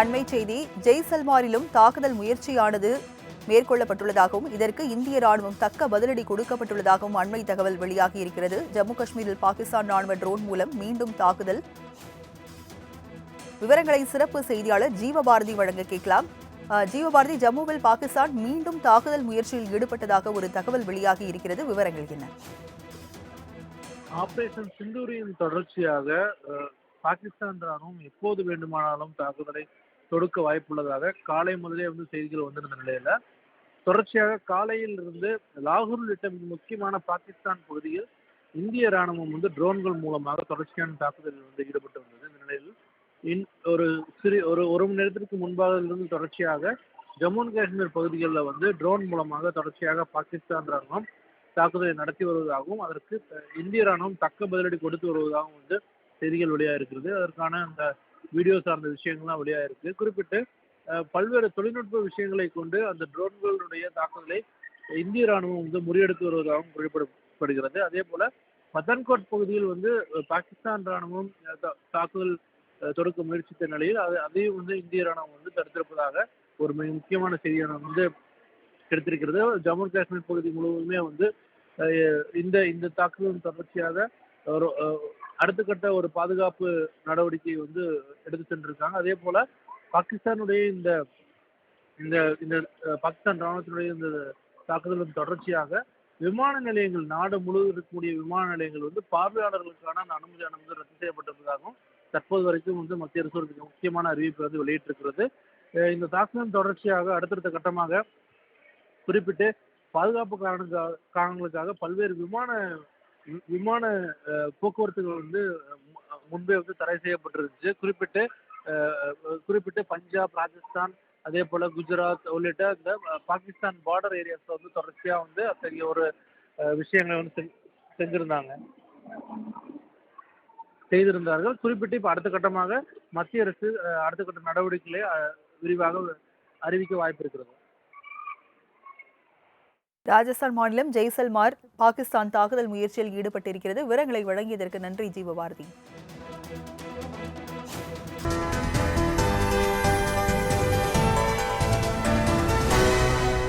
அண்மை செய்தி ஜெய்சல்மாரிலும் தாக்குதல் முயற்சியானது மேற்கொள்ளப்பட்டுள்ளதாகவும் இதற்கு இந்திய ராணுவம் தக்க பதிலடி கொடுக்கப்பட்டுள்ளதாகவும் அண்மை தகவல் வெளியாகி இருக்கிறது. ஜம்மு காஷ்மீரில் பாகிஸ்தான் ராணுவ ட்ரோன் மூலம் மீண்டும் தாக்குதல். விவரங்களை சிறப்பு செய்தியாளர் ஜீவபாரதி வழங்க கேட்கலாம். ஜீவபாரதி ஜம்முவில் பாகிஸ்தான் மீண்டும் தாக்குதல் முயற்சியில் ஈடுபட்டதாக ஒரு தகவல் வெளியாகி இருக்கிறது. விவரங்கள் என்ன? ஆபரேஷன் சிந்தூரியின் தொடர்ச்சியாக பாகிஸ்தான் ராணுவம் எப்போது வேண்டுமானாலும் தாக்குதலை தொடுக்க வாய்ப்புள்ளதாக காலை முதலே வந்து செய்திகள் வந்திருந்த நிலையில தொடர்ச்சியாக காலையில் இருந்து லாகூர் உள்ளிட்ட மிக முக்கியமான பாகிஸ்தான் பகுதியில் இந்திய ராணுவம் வந்து ட்ரோன்கள் மூலமாக தொடர்ச்சியான தாக்குதலில் வந்து ஈடுபட்டு வந்தது. இந்த நிலையில் இன் ஒரு சிறு ஒரு ஒரு மணி நேரத்திற்கு முன்பாக இருந்து தொடர்ச்சியாக ஜம்மு அண்ட் காஷ்மீர் பகுதிகளில் வந்து ட்ரோன் மூலமாக தொடர்ச்சியாக பாகிஸ்தான் ராணுவம் தாக்குதலை நடத்தி வருவதாகவும் அதற்கு இந்திய ராணுவம் தக்க பதிலடி கொடுத்து வருவதாகவும் வந்து செய்திகள் வெளியாக இருக்கிறது அதற்கான அந்த வீடியோ சார்ந்த விஷயங்கள்லாம் வெளியாகிருக்கு குறிப்பிட்டு பல்வேறு தொழில்நுட்ப விஷயங்களை கொண்டு அந்த ட்ரோன்களுடைய தாக்குதலை இந்திய ராணுவம் வந்து முறியெடுத்து வருவதாகவும் குறிப்பிடப்படுகிறது. அதே போல பத்தன்கோட் பகுதியில் வந்து பாகிஸ்தான் ராணுவம் தா- தாக்குதல் தொடுக்க முயற்சித்த நிலையில் அது அதையும் வந்து இந்திய ராணுவம் வந்து தடுத்திருப்பதாக ஒரு மிக முக்கியமான செய்தியான வந்து கிடைத்திருக்கிறது ஜம்மு காஷ்மீர் பகுதி முழுவதுமே வந்து இந்த இந்த தாக்குதலின் தொடர்ச்சியாக ஒரு அடுத்த கட்ட ஒரு பாதுகாப்பு நடவடிக்கை வந்து எடுத்து சென்றிருக்காங்க. அதே போல பாகிஸ்தானுடைய இந்த இந்த இந்த பாகிஸ்தான் ராணுவத்தினுடைய இந்த தாக்குதலின் தொடர்ச்சியாக விமான நிலையங்கள் நாடு முழுவதும் இருக்கக்கூடிய விமான நிலையங்கள் வந்து பார்வையாளர்களுக்கான அந்த அனுமதியானது வந்து ரத்து செய்யப்பட்டிருப்பதாகவும் தற்போது வரைக்கும் வந்து மத்திய அரசு ஒரு முக்கியமான அறிவிப்பு வந்து வெளியிட்டிருக்கிறது. இந்த தாக்குதலின் தொடர்ச்சியாக அடுத்தடுத்த கட்டமாக குறிப்பிட்டு பாதுகாப்பு காரண காரணங்களுக்காக பல்வேறு விமான வி- விமான போக்குவரத்துகள் வந்து மு- முன்பே வந்து தடை செய்யப்பட்டிருந்துச்சு. குறிப்பிட்டு குறிப்பிட்டு பஞ்சாப் ராஜஸ்தான் அதே போல குஜராத் உள்ளிட்ட இந்த பாகிஸ்தான் பார்டர் ஏரியாஸ்ல வந்து தொடர்ச்சியா வந்து அத்தகைய ஒரு விஷயங்களை வந்து செஞ்- செஞ்சிருந்தாங்க. செய்திருந்தார்கள். குறிப்பிட்டு இப்போ அடுத்த கட்டமாக மத்திய அரசு அடுத்த கட்ட நடவடிக்கைகளை விரிவாக அறிவிக்க வாய்ப்பு இருக்கிறது. ராஜஸ்தான் மாநிலம் ஜெய்சல்மார் பாகிஸ்தான் தாக்குதல் முயற்சியில் ஈடுபட்டிருக்கிறது. விவரங்களை வழங்கியதற்கு நன்றி ஜீவபாரதி